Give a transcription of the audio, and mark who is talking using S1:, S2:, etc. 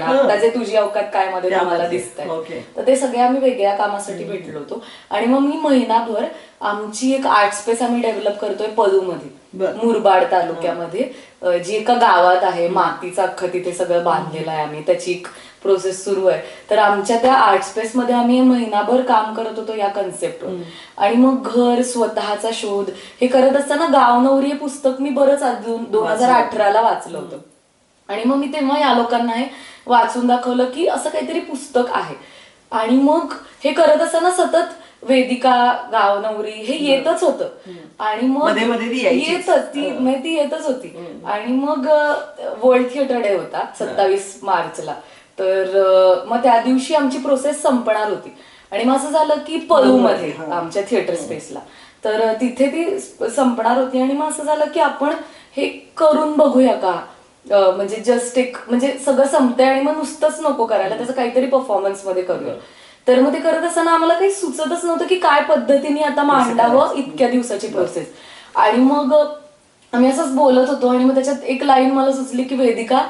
S1: जे तुझी अवकात काय मध्ये तुम्हाला. दिसत
S2: ओके.
S1: तर ते सगळे आम्ही वेगळ्या कामासाठी भेटलो होतो. आणि मग मी महिनाभर आमची एक आर्ट स्पेस आम्ही डेव्हलप करतोय पलूमध्ये. मुरबाड तालुक्यामध्ये. जी एका गावात आहे मातीचं अख्खं तिथे सगळं बांधलेलं आहे आम्ही. त्याची एक प्रोसेस सुरू आहे. तर आमच्या त्या आर्ट स्पेस मध्ये आम्ही महिनाभर काम करत होतो या कन्सेप्टवर आणि मग घर स्वतःचा शोध हे करत असताना गावनवरी हे पुस्तक मी बरंच अजून दोन हजार अठराला वाचलं होतं. आणि मग मी तेव्हा या लोकांना हे वाचून दाखवलं की असं काहीतरी पुस्तक आहे. आणि मग हे करत असताना सतत वेदिका गावनवरी हे येतच होतं. आणि मग. येतच ती ती येतच होती. आणि मग वर्ल्ड थिएटर डे होता सत्तावीस मार्चला. तर मग त्या दिवशी आमची प्रोसेस संपणार होती. आणि मग असं झालं की पलू मध्ये आमच्या थिएटर स्पेसला. तर तिथे ती संपणार होती. आणि मग असं झालं की आपण हे करून बघूया का? म्हणजे जस्ट एक म्हणजे सगळं संपतंय आणि मग नुसतंच नको करायला त्याचं काहीतरी परफॉर्मन्समध्ये करूया. तर मग ते करत असताना आम्हाला काही सुचतच नव्हतं की काय पद्धतीने आता मांडावं इतक्या दिवसाची प्रोसेस आणि मग आम्ही असंच बोलत होतो आणि मग त्याच्यात एक लाईन मला सुचली की वेदिका